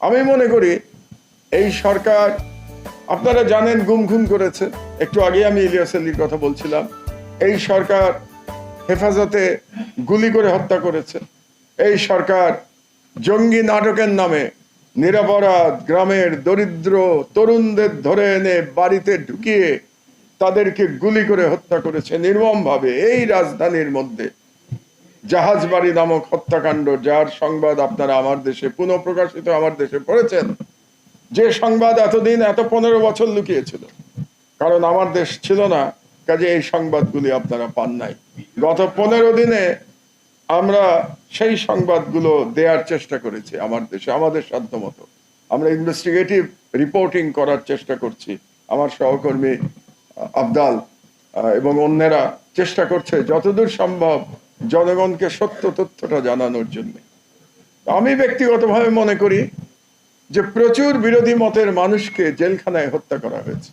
আমি মনে করি এই সরকার, আপনারা জানেন গুম খুন করেছে। একটু আগে আমি ইলিয়াস আলীর কথা বলছিলাম। এই সরকার হেফাজতে গুলি করে হত্যা করেছে। এই সরকার জঙ্গি নাটকের নামে নিরাপরাধ গ্রামের দরিদ্র তরুণদের ধরে এনে বাড়িতে ঢুকিয়ে তাদেরকে গুলি করে হত্যা করেছে নির্মমভাবে এই রাজধানীর মধ্যে। জাহাজবাড়ি নামক হত্যাকাণ্ড, যার সংবাদ আপনারা আমার দেশে পুনঃপ্রকাশিত আমার দেশে পড়েছেন, যে সংবাদ এতদিন, এত পনেরো বছর লুকিয়েছিল। কারণ আমার দেশ ছিল না, কাজে এই সংবাদগুলি আপনারা পান নাই। গত পনেরো দিনে আমরা সেই সংবাদগুলো দেওয়ার চেষ্টা করেছি আমার দেশে, আমাদের সাধ্য মতো। আমরা ইনভেস্টিগেটিভ রিপোর্টিং করার চেষ্টা করছি। আমার সহকর্মী আবদাল এবং অন্যেরা চেষ্টা করছে, যতদূর সম্ভব জনগণকে সত্য তথ্যটা জানানোর জন্য। আমি ব্যক্তিগতভাবে মনে করি যে প্রচুর বিরোধী মতের মানুষকে জেলখানায় হত্যা করা হয়েছে।